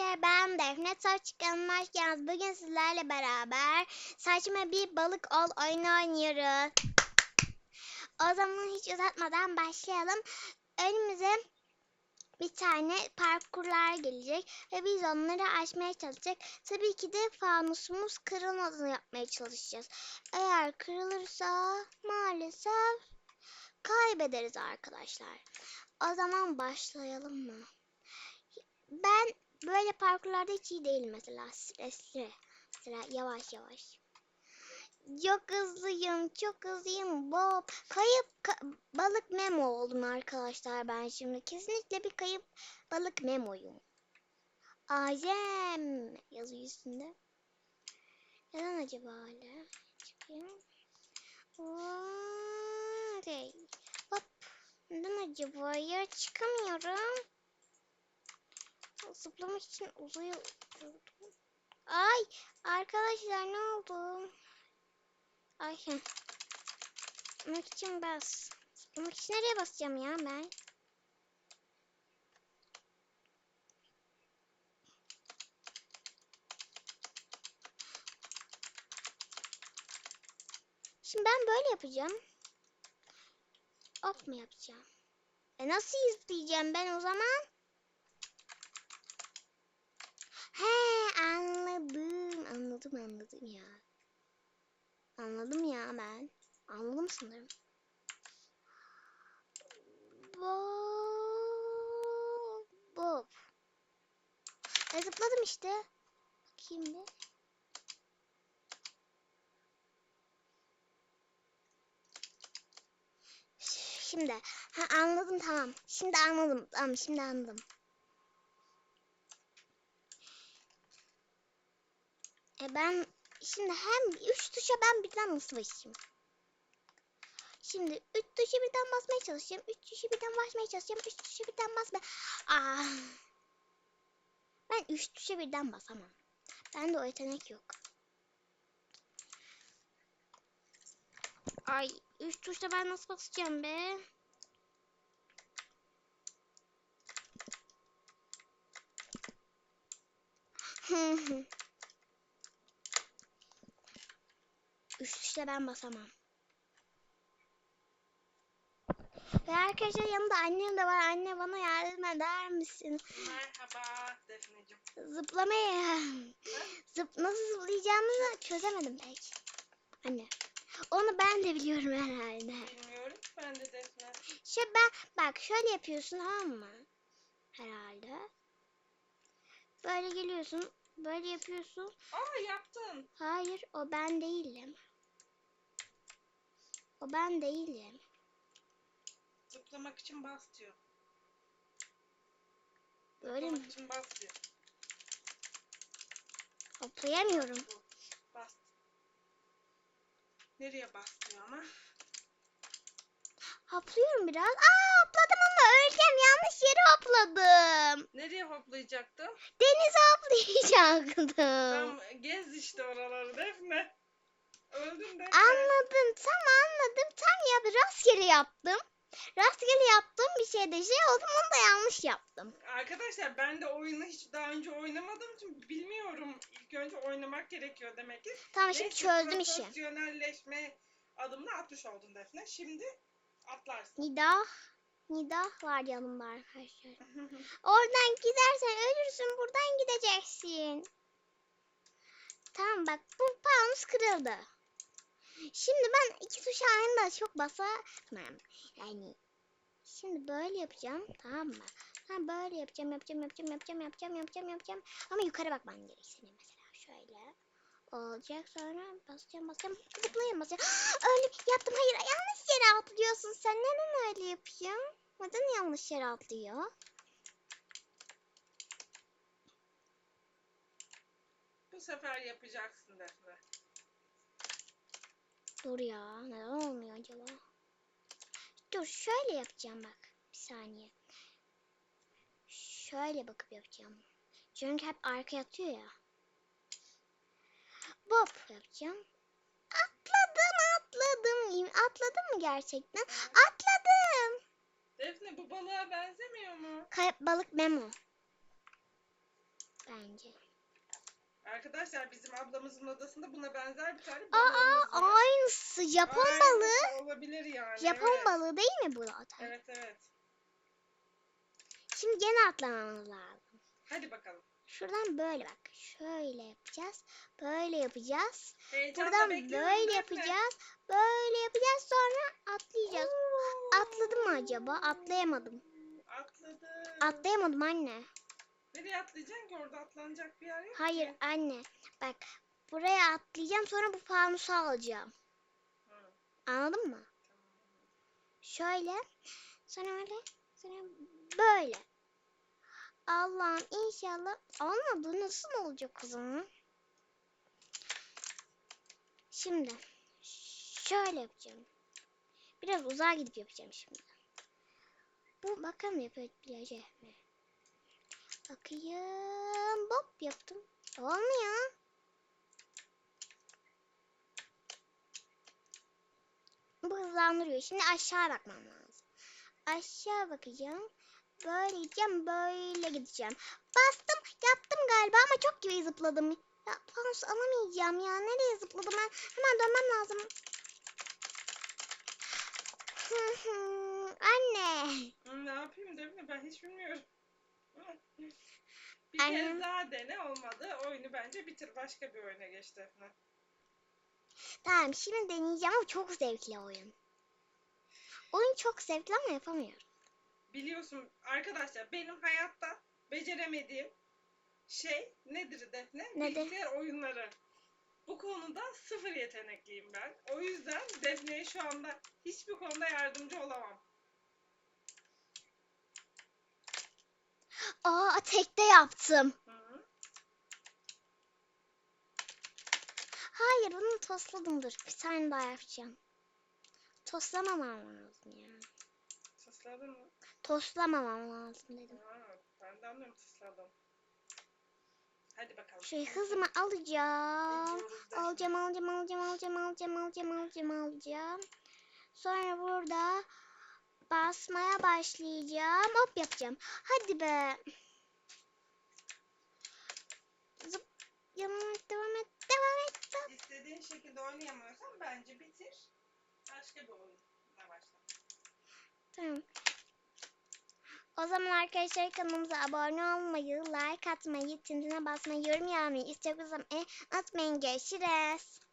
arkadaşlar ben Defne Saç geldiniz. Bugün sizlerle beraber saçma bir balık ol oyunu oynuyoruz. O zaman hiç uzatmadan başlayalım. Önümüze bir tane parkurlar gelecek ve biz onları aşmaya çalışacak. Tabii ki de fanusumuz kırılmadan yapmaya çalışacağız. Eğer kırılırsa maalesef kaybederiz arkadaşlar. O zaman başlayalım mı? Böyle parkurlarda hiç iyi değilim mesela. Stresli. Mesela yavaş yavaş. Çok hızlıyım, çok hızlıyım. Bob. Kayıp ka- balık memo oldum arkadaşlar ben şimdi. Kesinlikle bir kayıp balık memoyum. Azem yazıyor üstünde. Neden acaba öyle? Çıkayım. Vay. Hop. Neden acaba ya çıkamıyorum. Zıplamak için uzaya oturdum. Ay arkadaşlar ne oldu? Ay. Zıplamak için bas. Zıplamak için nereye basacağım ya ben? Şimdi ben böyle yapacağım. Hop mu yapacağım? E nasıl izleyeceğim ben o zaman? He anladım. Anladım anladım ya. Anladım ya ben. Anladım sanırım. Bob. Bob. E, zıpladım işte. Bakayım bir. Şimdi ha, anladım tamam. Şimdi anladım. Tamam şimdi anladım. E ben şimdi hem üç tuşa ben birden nasıl basayım? Şimdi üç tuşa birden basmaya çalışacağım. Üç tuşa birden basmaya çalışacağım. Üç tuşa birden basma. Aa. Ben üç tuşa birden basamam. Bende o yetenek yok. Ay üç tuşta ben nasıl basacağım be? Üç tuşta ben basamam. Ve arkadaşlar yanımda annem de var. Anne bana yardım eder misin? Merhaba Defneciğim. Zıplamaya. Zıp nasıl zıplayacağımızı çözemedim pek. Anne. Onu ben de biliyorum herhalde. Bilmiyorum ben de Defne. Şey ben bak şöyle yapıyorsun tamam mı? Herhalde. Böyle geliyorsun. Böyle yapıyorsun. Aa yaptın. Hayır o ben değilim. O ben değilim. Zıplamak için bas diyor. Böyle Zıplamak mi? için bas diyor. Hoplayamıyorum. Bu. Bas. Nereye bas diyor ama? Hopluyorum biraz. Aa hopladım ama öleceğim. Yanlış yere hopladım. Nereye hoplayacaktım? Denize hoplayacaktım. Tam gez işte oraları Defne. Öldün Defne. Anladım. Tam anladım. Tam ya rastgele yaptım. Rastgele yaptığım bir şeyde şey oldum onu da yanlış yaptım. Arkadaşlar ben de oyunu hiç daha önce oynamadığım için bilmiyorum. İlk önce oynamak gerekiyor demek ki. Tamam şimdi Neyse, çözdüm işi. Profesyonelleşme adımını atmış oldun Defne. Şimdi atlarsın. Nida. Nida var yanımda arkadaşlar. Oradan gidersen ölürsün. Buradan gideceksin. Tamam bak bu paunus kırıldı. Şimdi ben iki tuşa aynı anda çok basamam. Yani şimdi böyle yapacağım tamam mı? Ben böyle yapacağım yapacağım yapacağım yapacağım yapacağım yapacağım yapacağım. Ama yukarı bakman gerek senin mesela şöyle. Olacak sonra basacağım basacağım zıplayayım basacağım. öyle yaptım hayır yanlış yere atlıyorsun sen neden öyle yapıyorsun? Neden yanlış yere atlıyor? Bu sefer yapacaksın Defne. Dur ya neden olmuyor acaba? Dur şöyle yapacağım bak. Bir saniye. Şöyle bakıp yapacağım. Çünkü hep arkaya atıyor ya. Bob yapacağım. Atladım atladım. Atladım mı gerçekten? Atladım. Defne bu balığa benzemiyor mu? Kayıp balık Memo. bence. Arkadaşlar bizim ablamızın odasında buna benzer bir tane Aa balığımız var. aynısı Japon Aynısı balığı. Olabilir yani. Japon evet. balığı değil mi bu zaten? Evet evet. Şimdi gene atlamamız lazım. Hadi bakalım. Şuradan böyle bak. Şöyle yapacağız. Böyle yapacağız. Heyecanla Buradan bekliyorum böyle Defne. yapacağız. Böyle yapacağız sonra atlayacağız. Oo. Atladım mı acaba? Atlayamadım. Atladı. Atlayamadım anne. Nereye atlayacaksın ki orada atlanacak bir yer yok Hayır ki. anne. Bak buraya atlayacağım sonra bu fanusu alacağım. Hı, Anladın mı? tamam. Şöyle. Sonra öyle. Sonra böyle. Allah'ım inşallah olmadı. Nasıl olacak o zaman? Şimdi şöyle yapacağım. Biraz uzağa gidip yapacağım şimdi. Bu bakalım yapabilecek mi? Bakayım. Hop yaptım. Olmuyor. Bu hızlandırıyor. Şimdi aşağı bakmam lazım. Aşağı bakacağım. Böyle gideceğim. Böyle gideceğim. Bastım. Yaptım galiba ama çok gibi zıpladım. Ya fanus alamayacağım ya. Nereye zıpladım ben? Hemen dönmem lazım. Anne. Ne yapayım Defne ben hiç bilmiyorum. Bir Annem- kez daha dene olmadı. Oyunu bence bitir. Başka bir oyuna geç Defne. Tamam şimdi deneyeceğim ama çok zevkli oyun. Oyun çok zevkli ama yapamıyorum. Biliyorsun arkadaşlar benim hayatta beceremediğim şey nedir Defne? Nedir? Bilgisayar oyunları. Bu konuda sıfır yetenekliyim ben. O yüzden Defne'ye şu anda hiçbir konuda yardımcı olamam. Aa tekte yaptım. Hı -hı. Hayır bunu tosladım dur. Bir tane daha yapacağım. Toslamamam lazım ya. Tısladın mı? Toslamamam lazım dedim. Ha, ben de anlıyorum tısladın. Hadi bakalım. Şey hızımı. Alacağım alacağım alacağım alacağım alacağım alacağım alacağım alacağım. Sonra burada basmaya başlayacağım. Hop yapacağım. Hadi be. Zıp. Devam et devam et devam et. İstediğin şekilde oynayamıyorsan bence bitir. Başka bir oyuna başla. Tamam. O zaman arkadaşlar kanalımıza abone olmayı, like atmayı, tintine basmayı, yorum yazmayı istiyorsanız unutmayın. Görüşürüz.